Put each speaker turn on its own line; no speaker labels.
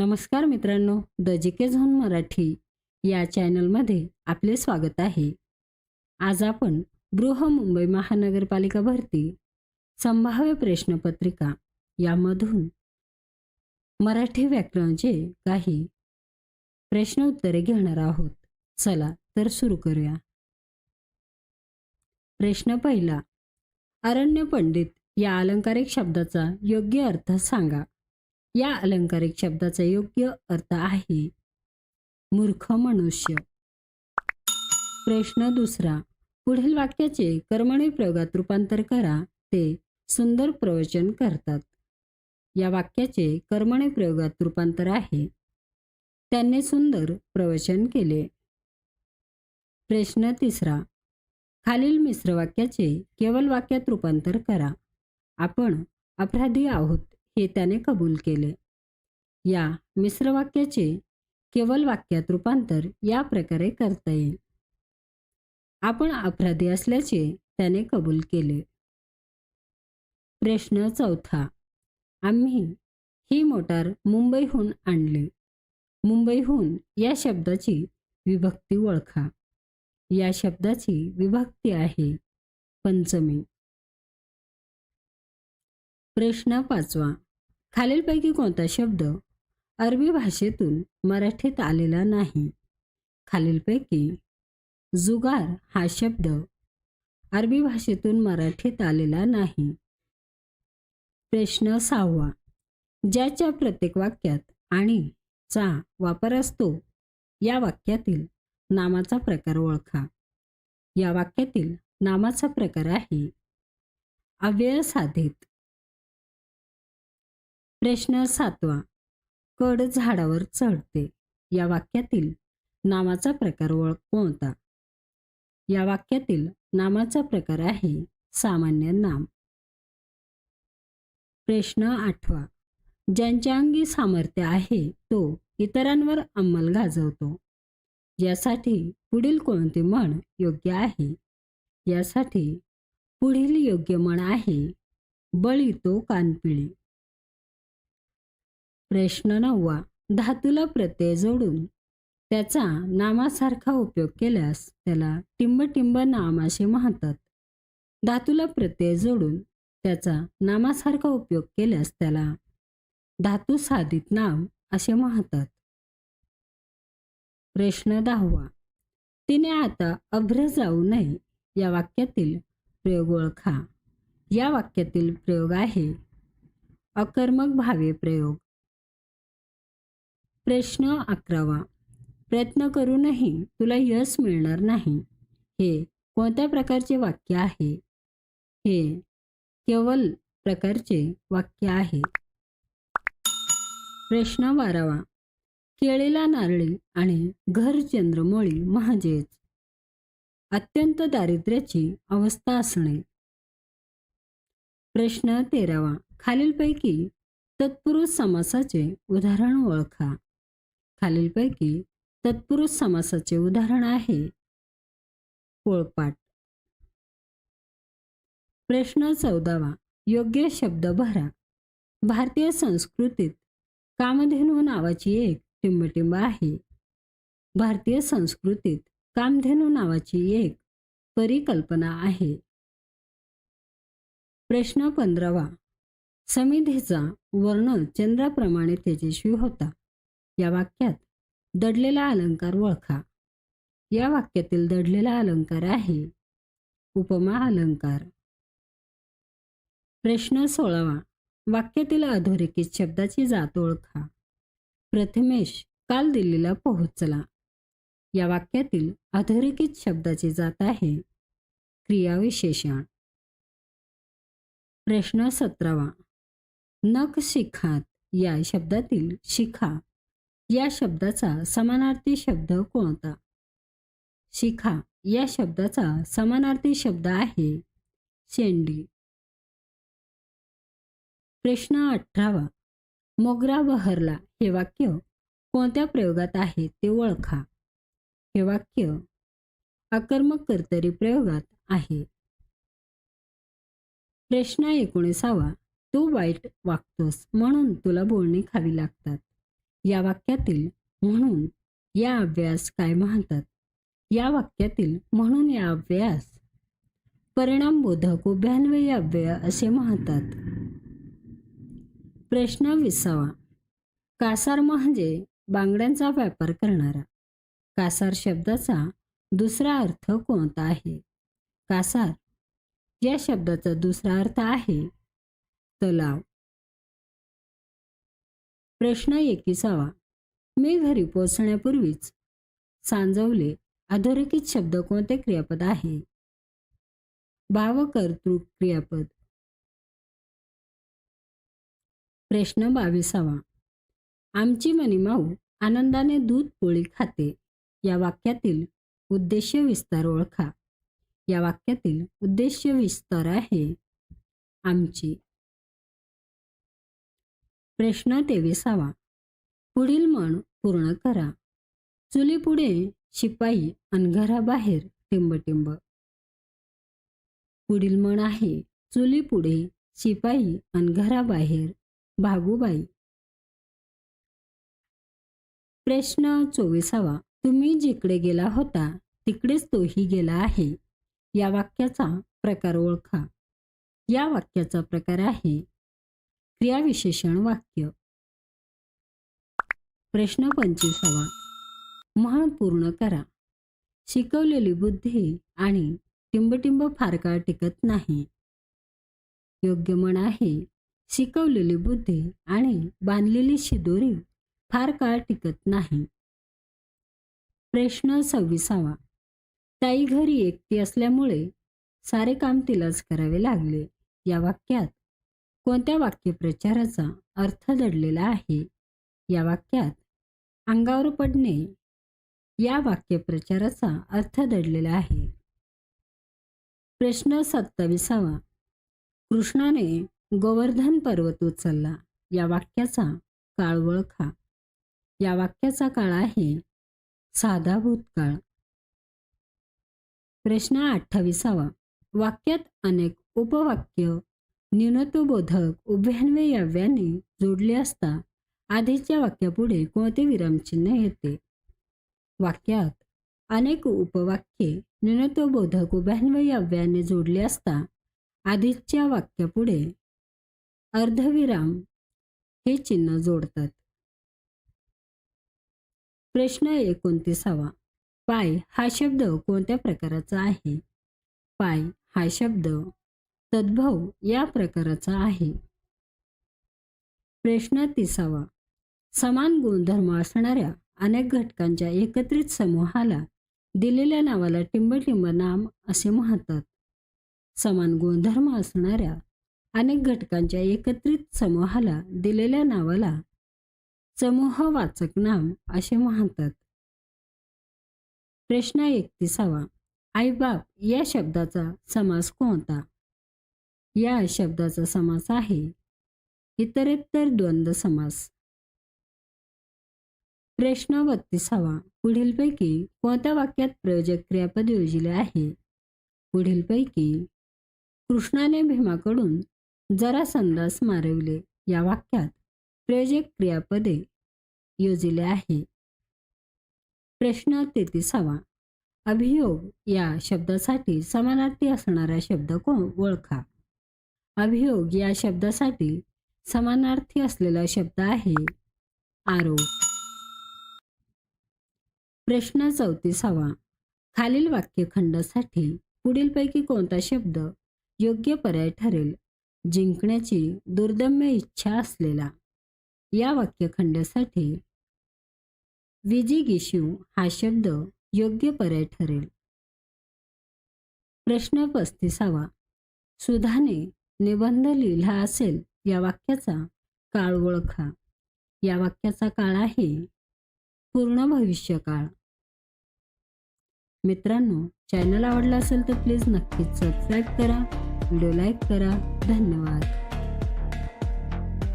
नमस्कार मित्रांनो द जे के झोन मराठी या चॅनलमध्ये आपले स्वागत आहे. आज आपण बृहमुंबई महानगरपालिका भरती संभाव्य प्रश्नपत्रिका यामधून मराठी व्याकरणाचे काही प्रश्न उत्तरे घेणार आहोत. चला तर सुरू करूया. प्रश्न पहिला अरण्य पंडित या अलंकारिक शब्दाचा योग्य अर्थ सांगा. या अलंकारिक शब्दाचा योग्य अर्थ आहे. मूर्ख मनुष्य. प्रश्न दुसरा. पुढील वाक्याचे कर्मणी प्रयोगात रूपांतर करा. ते सुंदर प्रवचन करतात. या वाक्याचे कर्मणी प्रयोगात रूपांतर आहे. त्यांनी सुंदर प्रवचन केले. प्रश्न तिसरा. खालील मिश्र वाक्याचे केवळ वाक्यात रूपांतर करा. आपण अपराधी आहोत. हे त्याने कबूल केले. या मिश्र वाक्याचे केवळ वाक्यात रूपांतर या प्रकारे करता येईल. आपण अपराधी असल्याचे त्याने कबूल केले. प्रश्न चौथा. आम्ही ही मोटार मुंबईहून आणली. मुंबईहून या शब्दाची विभक्ती ओळखा. या शब्दाची विभक्ती आहे पंचमी. प्रश्न पाचवा. खालीलपैकी कोणता शब्द अरबी भाषेतून मराठीत आलेला नाही. खालीलपैकी जुगार हा शब्द अरबी भाषेतून मराठीत आलेला नाही. प्रश्न सहावा. ज्याच्या प्रत्येक वाक्यात आणि चा वापर असतो या वाक्यातील नामाचा प्रकार ओळखा. या वाक्यातील नामाचा प्रकार आहे अव्यय साधित प्रश्न सातवा. कड झाडावर चढते. या वाक्यातील नामाचा प्रकार ओळख कोणता या वाक्यातील नामाचा प्रकार आहे सामान्य नाम. प्रश्न आठवा. ज्यांच्या अंगी सामर्थ्य आहे तो इतरांवर अंमल गाजवतो. यासाठी पुढील कोणते म्हण योग्य आहे? यासाठी पुढील योग्य म्हण आहे बळी तो कानपिळी. प्रश्न नववा धातूला प्रत्यय जोडून. त्याचा नामासारखा उपयोग केल्यास त्याला टिंबटिंब नाम असे म्हणतात. धातूला प्रत्यय जोडून त्याचा नामासारखा उपयोग केल्यास त्याला धातू साधित नाम असे म्हणतात. प्रश्न दहावा तिने आता अभ्र जाऊ नये या वाक्यातील प्रयोग ओळखा. या वाक्यातील प्रयोग आहे अकर्मक भावे प्रयोग. प्रश्न अकरावा. प्रयत्न करूनही तुला यश मिळणार नाही. हे कोणत्या प्रकारचे वाक्य आहे? हे केवल प्रकारचे वाक्य आहे. प्रश्न बारावा. केळीला नारळी आणि घर चंद्रमोळी म्हणजेच अत्यंत दारिद्र्याची अवस्था असणे. प्रश्न तेरावा. खालीलपैकी तत्पुरुष समासाचे उदाहरण ओळखा. खालीलपैकी तत्पुरुष समासाचे उदाहरण आहे. पोळपाट प्रश्न चौदावा. योग्य शब्द भरा. भारतीय संस्कृतीत कामधेनू नावाची एक टिंबटिंब आहे. भारतीय संस्कृतीत कामधेनू नावाची एक परिकल्पना आहे. प्रश्न पंधरावा. समिधेचा वर्ण चंद्राप्रमाणे तेजस्वी होता. या वाक्यात दडलेला अलंकार ओळखा. या वाक्यातील दडलेला अलंकार आहे. उपमा अलंकार. प्रश्न सोळावा. वाक्यातील अधोरेखित शब्दाची जात ओळखा. प्रथमेश काल दिल्लीला पोहोचला. या वाक्यातील अधोरेखित शब्दाची जात आहे. क्रियाविशेषण. प्रश्न सतरावा. नख शिखात या शब्दातील शिखा या शब्दाचा समानार्थी शब्द कोणता? शिखा या शब्दाचा समानार्थी शब्द आहे. शेंडी. प्रश्न अठरावा. मोगरा बहरला हे वाक्य कोणत्या प्रयोगात आहे ते ओळखा. हे वाक्य आक्रमक कर्तरी प्रयोगात आहे. प्रश्न एकोणीसावा. तू वाईट वागतोस म्हणून तुला बोलणी खावी लागतात. या वाक्यातील म्हणून या अभ्यास काय म्हणतात? या वाक्यातील म्हणून या अभ्यास परिणामबोधक उभ्यान्वयी अव्यय असे म्हणतात. प्रश्न विसावा. कासार म्हणजे बांगड्यांचा व्यापार करणारा. कासार शब्दाचा दुसरा अर्थ कोणता आहे? कासार या शब्दाचा दुसरा अर्थ आहे तलाव. प्रश्न एकीसावा. मी घरी पोचण्यापूर्वीच सांजवले अधोरेखित शब्द कोणते क्रियापद आहे? भावकर्तृक क्रियापद. प्रश्न बावीसावा. आमची मनीमाऊ आनंदाने दूध पोळी खाते. या वाक्यातील उद्देश्य विस्तार ओळखा. या वाक्यातील उद्देश्य विस्तार आहे. आमची प्रश्न तेविसावा. पुढील म्हण पूर्ण करा. चुलीपुढे शिपाई अन घराबाहेर टिंबटिंब. पुढील म्हण आहे चुलीपुढे शिपाई अन घराबाहेर भागूबाई. प्रश्न चोवीसावा. तुम्ही जिकडे गेला होता तिकडेच तोही गेला आहे. या वाक्याचा प्रकार ओळखा. या वाक्याचा प्रकार आहे क्रियाविशेषण वाक्य. प्रश्न पंचवीसावा. म्हण पूर्ण करा. शिकवलेली बुद्धी आणि टिंबटिंब फार काळ टिकत नाही. योग्य म्हण आहे शिकवलेली बुद्धी आणि बांधलेली शिदोरी फार काळ टिकत नाही. प्रश्न सव्वीसावा. ताई घरी एकटी असल्यामुळे सारे काम तिलाच करावे लागले. या वाक्यात कोणत्या वाक्यप्रचाराचा अर्थ दडलेला आहे? या वाक्यात अंगावर पडणे या वाक्यप्रचाराचा अर्थ दडलेला आहे. प्रश्न सत्ताविसावा. कृष्णाने गोवर्धन पर्वत उचलला. या वाक्याचा काळ ओळखा. या वाक्याचा काळ आहे साधा भूतकाळ. प्रश्न अठ्ठावीसावा. वाक्यात अनेक उपवाक्य न्यूनत्वबोधक उभ्यान्वयव्याने जोडले असता आधीच्या वाक्यापुढे कोणते विरामचिन्ह येते? वाक्यात अनेक उपवाक्ये न्यूनत्वबोधक उभ्यान्वयव्याने जोडले असता आधीच्या वाक्यापुढे अर्धविराम हे चिन्ह जोडतात. प्रश्न एकोणतीसावा. पाय हा शब्द कोणत्या प्रकाराचा आहे? पाय हा शब्द तद्भव या प्रकाराचा आहे. प्रश्न तिसावा. समान गुणधर्म असणाऱ्या अनेक घटकांच्या एकत्रित समूहाला दिलेल्या नावाला टिंबटिंब नाम असे म्हणतात. समान गुणधर्म असणाऱ्या अनेक घटकांच्या एकत्रित समूहाला दिलेल्या नावाला समूहवाचक नाम असे म्हणतात. प्रश्न एकतीसावा आईबाप या शब्दाचा समास कोणता? या शब्दाचा समास आहे. इतरेतर द्वंद्व समास. प्रश्न बत्तीसावा. पुढीलपैकी कोणत्या वाक्यात प्रयोजक क्रियापद योजिले आहे? पुढीलपैकी कृष्णाने भीमाकडून जरा संदास मारविले. या वाक्यात प्रयोजक क्रियापदे योजिले आहे. प्रश्न तेहतीसावा. अभियोग या शब्दासाठी समानार्थी असणारा शब्द कोण ओळखा. अभियोग या शब्दासाठी समानार्थी असलेला शब्द आहे आरोप. प्रश्न चौतीसावा. खालील वाक्यखंडासाठी पुढीलपैकी कोणता शब्द योग्य पर्याय ठरेल? जिंकण्याची दुर्दम्य इच्छा असलेला. या वाक्यखंडासाठी विजिगिशू हा शब्द योग्य पर्याय ठरेल. प्रश्न पस्तीसावा. सुधाने निबंध लिहिला असेल या वाक्याचा काळ ओळखा. या वाक्याचा काळ आहे पूर्ण भविष्य काळ. मित्रांनो चॅनल आवडला असेल तर प्लीज नक्कीच सबस्क्राईब करा व्हिडिओ लाईक करा. धन्यवाद.